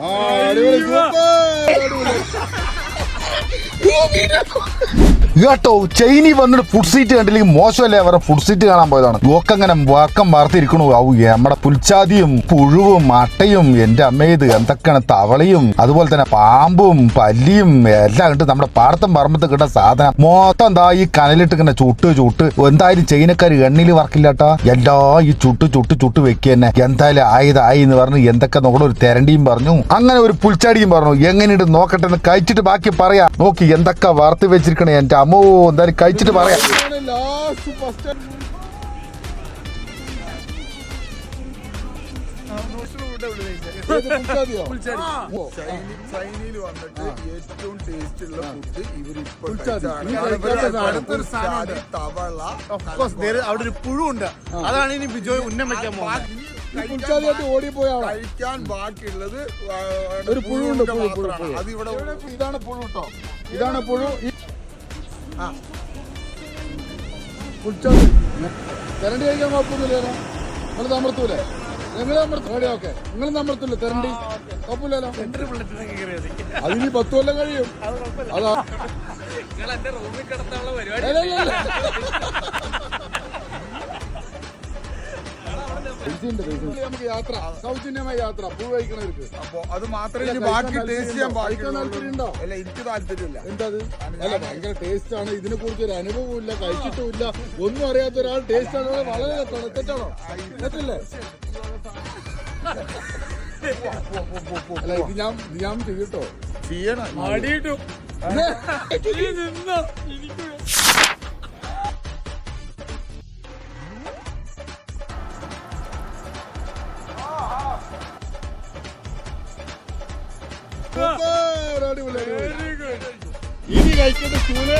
あー、料理す ごい。കേട്ടോ ചൈനി വന്നിട്ട് food seat കണ്ടില്ലെങ്കിൽ മോശമല്ലേ? അവരുടെ ഫുഡ് സീറ്റ് കാണാൻ പോയതാണ്. നോക്കങ്ങനെ വാക്കം വാർത്തിരിക്കണു. ആവു നമ്മുടെ പുൽച്ചാതിയും പുഴുവും അട്ടയും എന്റെ അമ്മയത് എന്തൊക്കെയാണ്? തവളയും അതുപോലെ തന്നെ പാമ്പും പല്ലിയും എല്ലാം കണ്ട് നമ്മുടെ പാടത്തും പറമ്പത്ത് കിട്ടുന്ന സാധനം. മൊത്തം എന്താ ഈ കനലിട്ട് ഇങ്ങനെ ചുട്ട് ചുട്ട്. എന്തായാലും ചൈനക്കാർ എണ്ണിൽ വർക്കില്ലാട്ടാ എല്ലാ ഈ ചുട്ട് ചുട്ട് ചുട്ട് വെക്കുക തന്നെ എന്തായാലും ആയതായി എന്ന് പറഞ്ഞു എന്തൊക്കെ നോക്കണം. ഒരു തെരണ്ടിയും പറഞ്ഞു. അങ്ങനെ ഒരു പുൽച്ചാടിയും പറഞ്ഞു. എങ്ങനെയുണ്ട് നോക്കട്ടെ എന്ന് കഴിച്ചിട്ട് ബാക്കി പറയാം. നോക്കി എന്തൊക്കെ വാർത്ത് വെച്ചിരിക്കണേ എന്റെ അമ്മോ എന്തായാലും കഴിച്ചിട്ട് പറയാം ചൈനയിൽ വന്നിട്ട് ഏറ്റവും ടേസ്റ്റ് ഉള്ള ഫുഡ് സാധനമുണ്ട്. തവള അവിടെ ഒരു പുഴുണ്ട് അതാണ് ഇനി ബിജോയ് ഉന്നം വെക്കാൻ പോകുന്നത് ഓടിപ്പോയ കഴിക്കാൻ ബാക്കിയുള്ളത് ഒരു പുഴുണ്ട്, പുഴുവിന്റെ പുഴു, പുഴു, അത് ഇവിടെ ഇതാണ് പുഴു കേട്ടോ ഇതാണ് പുഴു ഈ- പുൽച്ചാതി തെരണ്ടി കഴിക്കാൻ കുഴപ്പമൊന്നുമില്ലല്ലോ നിങ്ങൾ അമർത്തൂലേ നിങ്ങൾ അമർത്തും റെഡി ഓക്കെ. നിങ്ങൾ അമർത്തില്ല തെരണ്ടി? കുഴപ്പമില്ലല്ലോ. അതിന് പത്ത് കൊല്ലം കഴിയും. അതാ അല്ല, നമുക്ക് യാത്ര സൗജന്യമായ യാത്ര പൂ കഴിക്കണവർക്ക് അപ്പൊ അത് മാത്രമേ ഇല്ല, ബാക്കി ടേസ്റ്റ് ചെയ്യാൻ? കഴിക്കാൻ താല്പര്യമുണ്ടോ? അല്ല എനിക്ക് താല്പര്യമില്ല. എന്തത്? അല്ല ഭയങ്കര ടേസ്റ്റ് ആണ്. ഇതിനെ കുറിച്ച് ഒരു അനുഭവമില്ല കഴിച്ചിട്ടുമില്ല. ഒന്നും അറിയാത്ത ഒരാൾ ടേസ്റ്റ് ആണ്. വളരെ തെറ്റാണ്. തെറ്റാണോ? തെറ്റല്ലേ? അല്ല ഇത് ഞാൻ ഞാൻ ചെയ്യട്ടോ. ചെയ്യണം. ഇനി കഴിക്കുന്ന ചൂൽ?